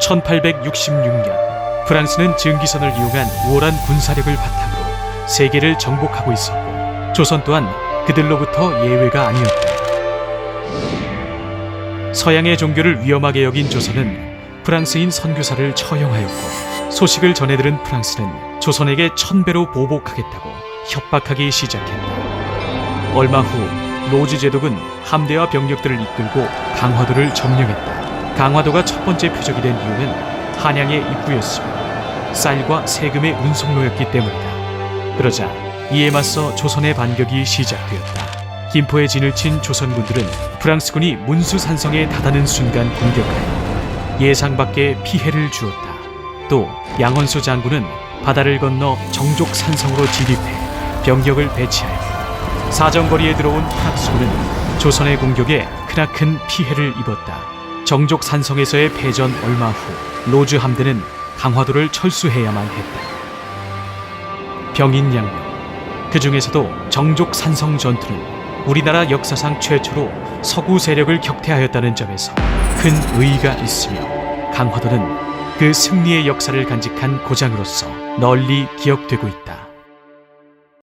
(1866년) 프랑스는 증기선을 이용한 우월한 군사력을 바탕으로 세계를 정복하고 있었고 조선 또한 그들로부터 예외가 아니었다. 서양의 종교를 위험하게 여긴 조선은 프랑스인 선교사를 처형하였고 소식을 전해들은 프랑스는 조선에게 천배로 보복하겠다고 협박하기 시작했다. 얼마 후 로즈 제독은 함대와 병력들을 이끌고 강화도를 점령했다. 강화도가 첫 번째 표적이 된 이유는 한양의 입구였으며 쌀과 세금의 운송로였기 때문이다. 그러자 이에 맞서 조선의 반격이 시작되었다. 김포에 진을 친 조선군들은 프랑스군이 문수산성에 다다는 순간 공격하여 예상 밖의 피해를 주었다. 또 양원수 장군은 바다를 건너 정족산성으로 진입해 병력을 배치하였다. 사정거리에 들어온 프랑스군은 조선의 공격에 크나큰 피해를 입었다. 정족 산성에서의 패전 얼마 후 로즈 함대는 강화도를 철수해야만 했다. 병인양면 그 중에서도 정족 산성 전투는 우리나라 역사상 최초로 서구 세력을 격퇴하였다는 점에서 큰 의의가 있으며 강화도는 그 승리의 역사를 간직한 고장으로서 널리 기억되고 있다.